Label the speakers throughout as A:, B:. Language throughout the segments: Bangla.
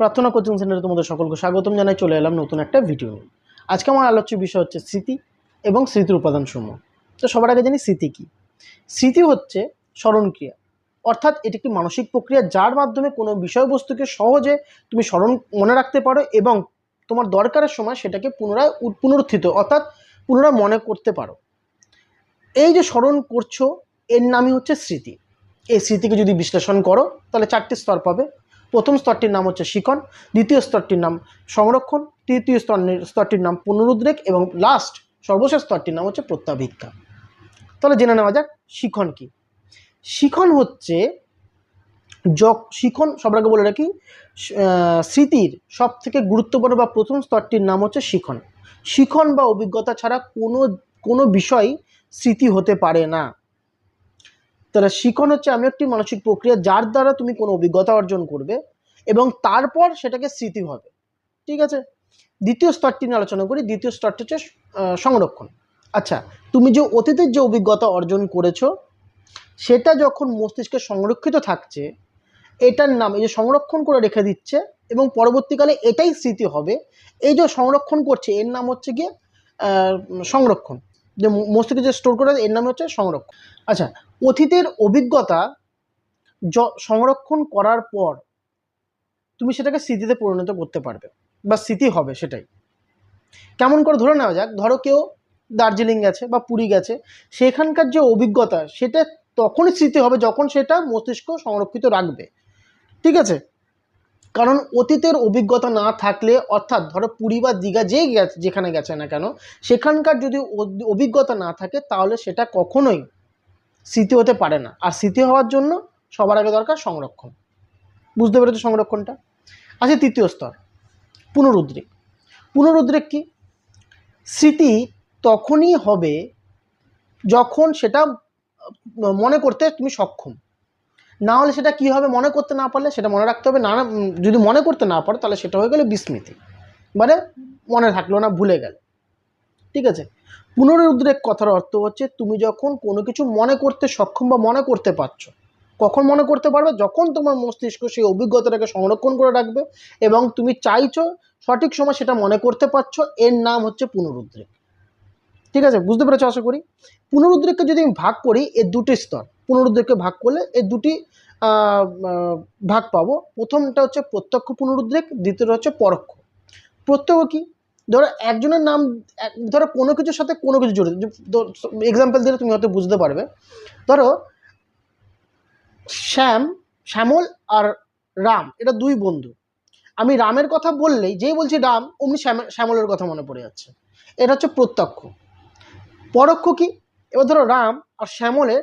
A: প্রার্থনা কোচিং সেন্টারে তোমাদের সকলকে স্বাগতম জানাই, চলে এলাম নতুন একটা ভিডিও নিয়ে। আজকে আমার আলোচ্য বিষয় হচ্ছে স্মৃতি এবং স্মৃতির উপাদানসমূহ। তো সবার আগে জানি স্মৃতি কী? স্মৃতি হচ্ছে স্মরণক্রিয়া। অর্থাৎ এটি একটি মানসিক প্রক্রিয়া যার মাধ্যমে কোনো বিষয়বস্তুকে সহজে তুমি স্মরণ মনে রাখতে পারো এবং তোমার দরকারের সময় সেটাকে পুনরায় পুনরুত্থিত, অর্থাৎ পুনরায় মনে করতে পারো। এই যে স্মরণ করছ, এর নামই হচ্ছে স্মৃতি। এই স্মৃতিকে যদি বিশ্লেষণ করো, তাহলে চারটি স্তর পাবে। প্রথম স্তরটির নাম হচ্ছে শিখন দ্বিতীয় স্তরটির নাম সংরক্ষণ, তৃতীয় স্তর স্তরটির নাম পুনরুদ্রেক এবং লাস্ট সর্বশেষ স্তরটির নাম হচ্ছে প্রত্যাভিক্ষা তাহলে জেনে নেওয়া যাক শিখন কি। শিখন হচ্ছে যক শিখন সবার বলে রাখি স্মৃতির সব থেকে গুরুত্বপূর্ণ বা প্রথম স্তরটির নাম হচ্ছে শিখন শিখন বা অভিজ্ঞতা ছাড়া কোনো কোনো বিষয় স্মৃতি হতে পারে না। তাহলে শিখন হচ্ছে আমি একটি মানসিক প্রক্রিয়া যার দ্বারা তুমি কোনো অভিজ্ঞতা অর্জন করবে এবং তারপর সেটাকে স্মৃতি হবে। ঠিক আছে? দ্বিতীয় স্তরটি নিয়ে আলোচনা করি। দ্বিতীয় স্তরটি হচ্ছে সংরক্ষণ। আচ্ছা তুমি যে অতীতের যে অভিজ্ঞতা অর্জন করেছ, সেটা যখন মস্তিষ্কে সংরক্ষিত থাকছে, এটার নাম, এই যে সংরক্ষণ করে রেখে দিচ্ছে এবং পরবর্তীকালে এটাই স্মৃতি হবে, এই যে সংরক্ষণ করছে, এর নাম হচ্ছে গিয়ে সংরক্ষণ। যে মস্তিষ্কে যে স্টোর করে এর নাম হচ্ছে সংরক্ষণ। আচ্ছা অতীতের অভিজ্ঞতা সংরক্ষণ করার পর তুমি সেটাকে স্মৃতিতে পরিণত করতে পারবে বা স্মৃতি হবে সেটাই। কেমন করে ধরে নেওয়া যাক, ধরো কেউ দার্জিলিং গেছে বা পুরী গেছে, সেখানকার যে অভিজ্ঞতা সেটা তখনই স্মৃতি হবে যখন সেটা মস্তিষ্ক সংরক্ষিত রাখবে। ঠিক আছে? কারণ অতীতের অভিজ্ঞতা না থাকলে, অর্থাৎ ধরো পুরী বা দীঘা যে গেছে, যেখানে গেছে না কেন, সেখানকার যদি অভিজ্ঞতা না থাকে, তাহলে সেটা কখনোই স্মৃতি হতে পারে না। আর স্মৃতি হওয়ার জন্য সবার আগে দরকার সংরক্ষণ। বুঝতে পেরেছ সংরক্ষণটা? আছে তৃতীয় স্তর, পুনরুদ্রেক। পুনরুদ্রেক কি? স্মৃতি তখনই হবে যখন সেটা মনে করতে তুমি সক্ষম। না হলে সেটা কি হবে মনে করতে না পারলে সেটা মনে রাখতে হবে। না, যদি মনে করতে না পারো তাহলে সেটা হয়ে গেলে বিস্মৃতি। মানে মনে থাকল না, ভুলে গেল। ঠিক আছে? পুনরুদ্রেক কথার অর্থ হচ্ছে তুমি যখন কোনো কিছু মনে করতে সক্ষম বা মনে করতে পারছ, কখন মনে করতে পারবে? যখন তোমার মস্তিষ্ক সেই অভিজ্ঞতাটাকে সংরক্ষণ করে রাখবে এবং তুমি চাইছো সঠিক সময় সেটা মনে করতে পারছ, এর নাম হচ্ছে পুনরুদ্রেক। ঠিক আছে? বুঝতে পেরেছ আশা করি? পুনরুদ্রেককে যদি আমি ভাগ করি, এর দুটি স্তর। পুনরুদ্রেককে ভাগ করলে এর দুটি ভাগ পাবো। প্রথমটা হচ্ছে প্রত্যক্ষ পুনরুদ্রেক, দ্বিতীয়টা হচ্ছে পরোক্ষ। প্রত্যক্ষ কি? ধরো একজনের নাম ধরো কোনো কিছুর সাথে কোনো কিছু জড়িত এক্সাম্পল দিলে তুমি হয়তো বুঝতে পারবে। ধরো, শ্যাম, শ্যামল আর রাম, এটা দুই বন্ধু। আমি রামের কথা বললেই, যেই বলছি রাম, অমনি শ্যাম- শ্যামলের কথা মনে পড়ে যাচ্ছে। এটা হচ্ছে প্রত্যক্ষ। পরোক্ষ কি? এবার ধরো রাম আর শ্যামলের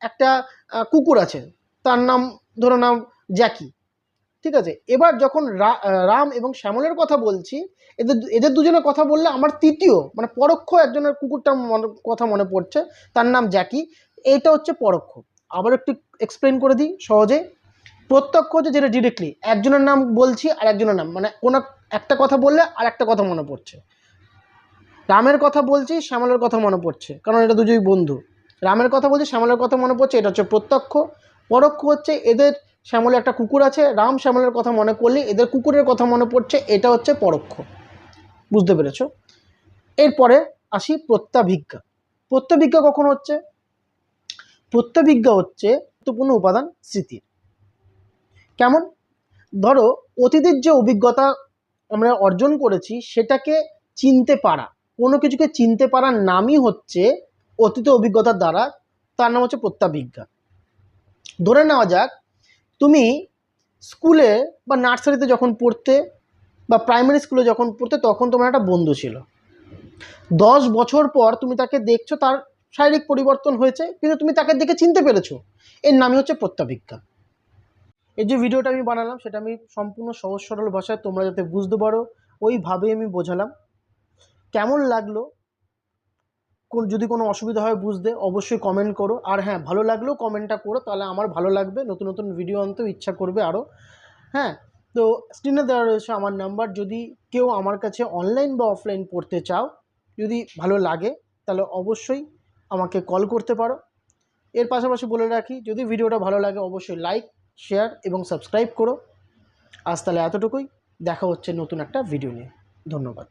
A: একটা কুকুর আছে। তার নাম, ধরো নাম জ্যাকি। ঠিক আছে? এবার যখন রাম এবং শ্যামলের কথা বলছি, এদের এদের দুজনের কথা বললে আমার তৃতীয় মানে পরোক্ষ একজনের কুকুরটা মনে- কথা মনে পড়ছে, তার নাম জ্যাকি। এইটা হচ্ছে পরোক্ষ। আবার একটু এক্সপ্লেন করে দিই সহজে। প্রত্যক্ষ হচ্ছে যেটা ডিরেক্টলি একজনের নাম বলছি আর একজনের নাম মানে কোনো একটা কথা বললে আর একটা কথা মনে পড়ছে। রামের কথা বলছি, শ্যামলের কথা মনে পড়ছে, কারণ এটা দুজনই বন্ধু। রামের কথা বলছি, শ্যামলের কথা মনে পড়ছে, এটা হচ্ছে প্রত্যক্ষ। পরোক্ষ হচ্ছে এদের শ্যামলের একটা কুকুর আছে, রাম শ্যামলের কথা মনে করলে এদের কুকুরের কথা মনে পড়ছে, এটা হচ্ছে পরোক্ষ। বুঝতে পেরেছ? এরপরে আসি প্রত্যাভিজ্ঞা। প্রত্যাভিজ্ঞা কখন হচ্ছে? প্রত্যাভিজ্ঞা হচ্ছে গুরুত্বপূর্ণ উপাদান স্মৃতির। কেমন? ধরো, অতীতের যে অভিজ্ঞতা আমরা অর্জন করেছি, সেটাকে চিনতে পারা, কোনো কিছুকে চিনতে পারার নামই হচ্ছে অতীত অভিজ্ঞতার দ্বারা তার নাম হচ্ছে প্রত্যাভিজ্ঞা ধরে নেওয়া যাক, তুমি স্কুলে বা নার্সারিতে যখন পড়তে বা প্রাইমারি স্কুলে যখন পড়তে তখন তোমার একটা বন্ধু ছিল। দশ বছর পর তুমি তাকে দেখছ, তার শারীরিক পরিবর্তন হয়েছে, কিন্তু তুমি তাকে দেখে চিনতে পেরেছ। এর নামই হচ্ছে প্রত্যাভিজ্ঞা এই যে ভিডিওটা আমি বানালাম, সেটা আমি সম্পূর্ণ সহজ সরল ভাষায় তোমরা যাতে বুঝতে পারো, ওইভাবেই আমি বোঝালাম। কেমন লাগল? কোন যদি কোনো অসুবিধা হয় বুঝতে অবশ্যই কমেন্ট করো। আর হ্যাঁ ভালো লাগলেও কমেন্টটা করো, তাহলে আমার ভালো লাগবে। নতুন নতুন ভিডিও আনতেও ইচ্ছা করবে আরও হ্যাঁ তো স্ক্রিনে দেওয়া রয়েছে আমার নাম্বার যদি কেউ আমার কাছে অনলাইন বা অফলাইন পড়তে চাও, যদি ভালো লাগে, তাহলে অবশ্যই আমাকে কল করতে পারো। এর পাশাপাশি বলে রাখি, যদি ভিডিওটা ভালো লাগে, অবশ্যই লাইক শেয়ার এবং সাবস্ক্রাইব করো। আজ তাহলে এতটুকুই। দেখা হচ্ছে নতুন একটা ভিডিও নিয়ে। ধন্যবাদ।